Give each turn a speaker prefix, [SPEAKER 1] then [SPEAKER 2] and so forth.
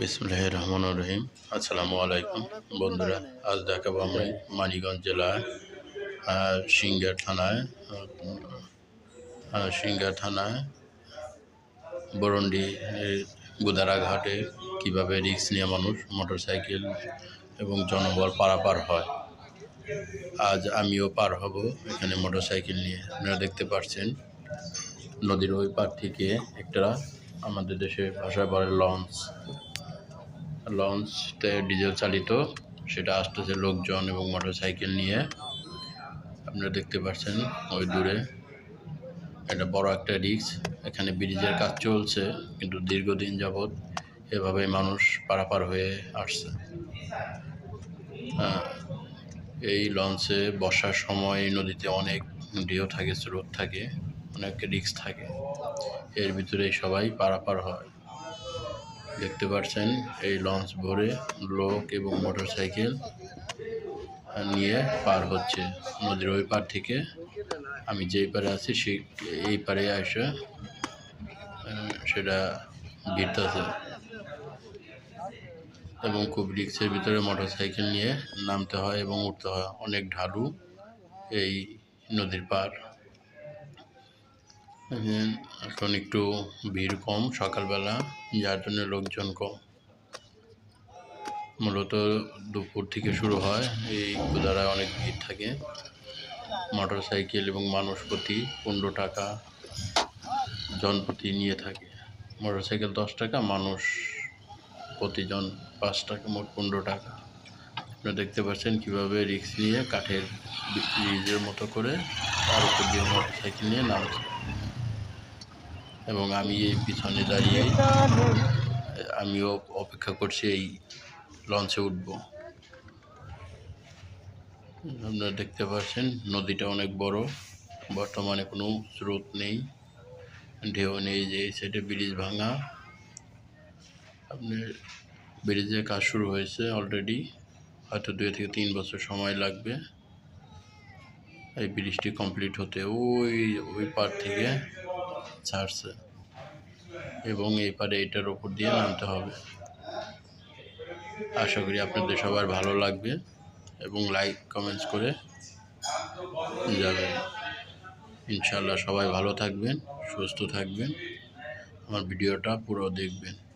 [SPEAKER 1] বিসমুল্লাহ রহমান রহিম। আসসালামু আলাইকুম বন্ধুরা, আজ দেখাবো আমরা মানিগঞ্জ জেলায় সিঙ্গার থানায় সিঙ্গার থানায় বরন্ডি গুদারা ঘাটে কীভাবে রিক্স নিয়ে মানুষ মোটরসাইকেল এবং জনবল পারাপার হয়। আজ আমিও পার হব এখানে মোটরসাইকেল নিয়ে। আপনারা দেখতে পাচ্ছেন নদীর ওই পার থেকে একটা আমাদের দেশে ভাষায় বলে লঞ্চ। লঞ্চতে ডিজেল চালিত, সেটা আসতেছে লোকজন এবং মোটরসাইকেল নিয়ে। আপনারা দেখতে পাচ্ছেন ওই দূরে এটা বড় একটা রিক্স। এখানে ব্রিজের কাজ চলছে, কিন্তু দীর্ঘদিন যাবৎ এভাবে মানুষ পারাপার হয়ে আসছে। এই লঞ্চে বর্ষার সময় নদীতে অনেক ঢেউ থাকে, স্রোত থাকে। অনেক রিক্স থাকে। এর ভিতরে সবাই পারাপার হয়। দেখতে পাচ্ছেন এই লঞ্চ ভরে লোক এবং মোটরসাইকেল নিয়ে পার হচ্ছে। নদীর ওই পার থেকে আমি যেই পারে আছি সেই এই পারে আহ, সেটা ভিড়তেছে এবং খুব রিক্সের ভিতরে মোটরসাইকেল নিয়ে নামতে হয় এবং উঠতে হয়। অনেক ঢালু এই নদীর পার। এখানে এখন একটু ভিড় কম সকালবেলা, যার জন্য লোকজন কম। মূলত দুপুর থেকে শুরু হয়, এই কুদারায় অনেক ভিড় থাকে। মোটর সাইকেল এবং মানুষ প্রতি পনেরো টাকা জনপ্রতি নিয়ে থাকে। মোটর সাইকেল দশ টাকা, মানুষ প্রতিজন পাঁচ টাকা, মোট পনেরো টাকা। আপনারা দেখতে পাচ্ছেন কীভাবে রিক্স নিয়ে কাঠের ব্রিজের মতো করে তার উপর দিয়ে মোটর সাইকেল নিয়ে নামছে। এবং আমি এই পিছনে দাঁড়িয়ে, আমিও অপেক্ষা করছি এই লঞ্চে উঠব। আপনারা দেখতে পাচ্ছেন, নদীটা অনেক বড়, বর্তমানে কোনো স্রোত নেই, ঢেউ নেই যে এই সাইডে ব্রিজ ভাঙা। আপনার ব্রিজের কাজ শুরু হয়েছে অলরেডি, হয়তো দুই থেকে তিন বছর সময় লাগবে। এই ব্রিজটি কমপ্লিট হতে ওই ওই পার থেকে ছাড়ছে। এবং এপারে পারে এটার ওপর দিয়ে নামতে হবে। আশা করি আপনাদের সবার ভালো লাগবে এবং লাইক কমেন্টস করে যাবেন। ইনশাল্লাহ সবাই ভালো থাকবেন, সুস্থ থাকবেন। আমার ভিডিওটা পুরো দেখবেন।